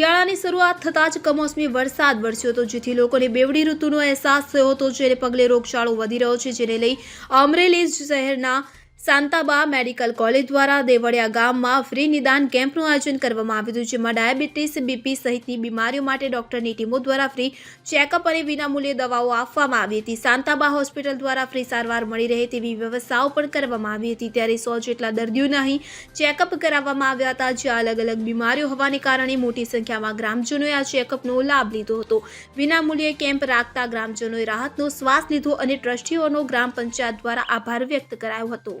શિયાળાની શરૂઆત થતાં જ કમોસમી વરસાદ વરસ્યો હતો, જેથી લોકોને બેવડી ઋતુનો અહેસાસ થયો હતો, જેને પગલે રોગચાળો વધી રહ્યો છે, જેને લઈ અમરેલી શહેરના સાંતાબા મેડિકલ કોલેજ દ્વારા દેવળિયા ગામમાં ફ્રી નિદાન કેમ્પનું આયોજન કરવામાં આવ્યું હતું, જેમાં ડાયાબિટીસ, બીપી સહિતની બીમારીઓ માટે ડોક્ટરની ટીમો દ્વારા ફ્રી ચેકઅપ અને વિનામૂલ્યે દવાઓ આપવામાં આવી હતી. સાંતાબા હોસ્પિટલ દ્વારા ફ્રી સારવાર મળી રહે તેવી વ્યવસ્થાઓ પણ કરવામાં આવી હતી. ત્યારે સો જેટલા દર્દીઓને અહીં ચેકઅપ કરાવવામાં આવ્યા હતા, જ્યાં અલગ અલગ બીમારીઓ હોવાને કારણે મોટી સંખ્યામાં ગ્રામજનોએ આ ચેકઅપનો લાભ લીધો હતો. વિનામૂલ્યે કેમ્પ રાખતા ગ્રામજનોએ રાહતનો શ્વાસ લીધો અને ટ્રસ્ટીઓનો ગ્રામ પંચાયત દ્વારા આભાર વ્યક્ત કરાયો હતો.